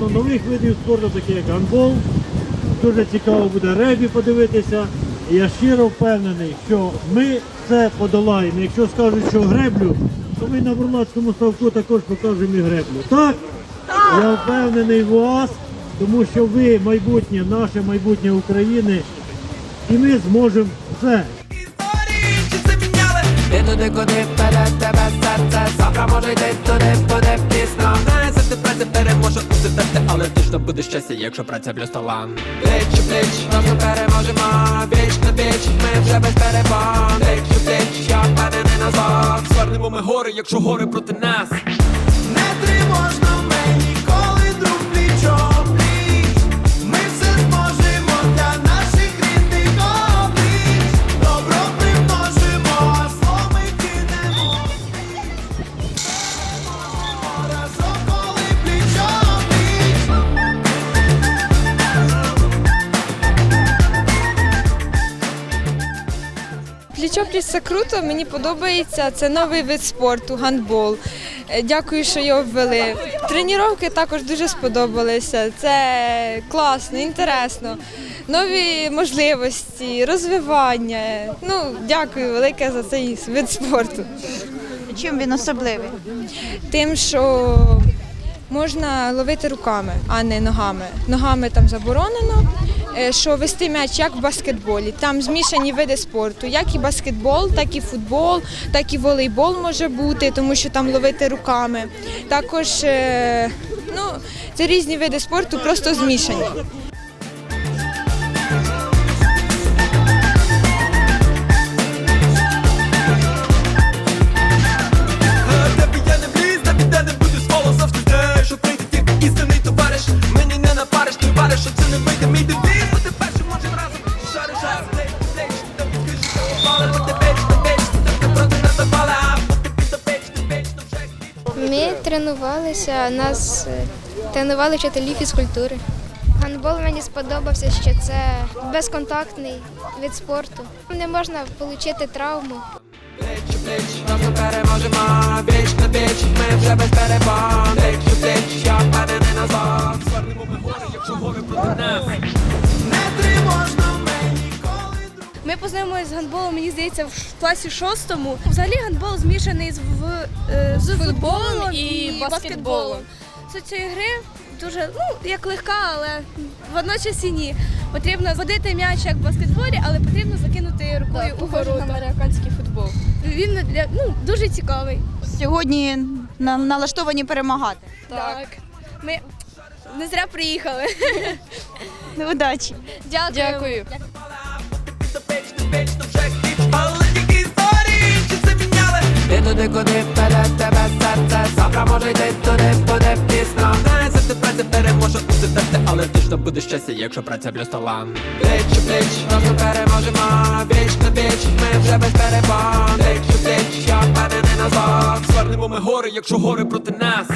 нових видів спорту, такі як гандбол. Дуже цікаво буде ребі подивитися. І я щиро впевнений, що ми це подолаємо. Якщо скажуть, що греблю, то ми на Бурлацькому ставку також покажемо і греблю. Так? Я впевнений в вас, тому що ви майбутнє, наше майбутнє України, і ми зможемо все. Ти туди, куди веде тебе серце Завтра може йти туди, буде пізно Не праця переможе усе терти Але точно буде щастя, якщо праця плюс талант Плеч, у пліч, разом переможемо. Віч на віч, ми вже без перепон Плеч, у пліч, я впевнений назад Звернемо ми гори, якщо гори проти нас. Не тривожно Плічопліч це круто, мені подобається. Це новий вид спорту, гандбол. Е, Дякую, що його ввели. Тренування також дуже сподобалися. Це класно, інтересно. Нові можливості, розвивання. Ну, дякую велике за цей вид спорту. Чим він особливий? Тим, що можна ловити руками, а не ногами. Ногами там заборонено. Е, Що вести м'яч як в баскетболі. Там змішані види спорту, як і баскетбол, так і футбол, так і волейбол може бути, тому що там ловити руками. Також е, ну, це різні види спорту, просто змішані. Тренувалися, нас е, тренували вчителі фізкультури. Гандбол мені сподобався, що це безконтактний від спорту. Не можна отримати травму. Разом переможемо, віч на віч Ми вже без перебон, плеч впевнений назад, якщо гори проти Ми познайомилися з гандболом, мені здається, в класі шостому. Взагалі гандбол змішаний з, в, е, з футболом і, баскетболом. Суть цієї гри дуже ну, як легка, але водночас і ні. Потрібно водити м'яч як в баскетболі, але потрібно закинути рукою у ворота. американський футбол. Він для, ну, дуже цікавий. Сьогодні на- налаштовані перемагати. Так. Ми не зря приїхали. Удачі! Дякую. Дякую. Але тільки історії чи це міняли? Ти туди, куди веде тебе серце? Завтра може йти туди, буде пізно. Не завжди праця переможе усе терти Але точно буде щастя, якщо праця плюс талант Пліч у пліч, разом переможемо. Віч на віч, ми вже без перебон Пліч у пліч, я впевнений назад. Звернемо ми гори, якщо гори проти нас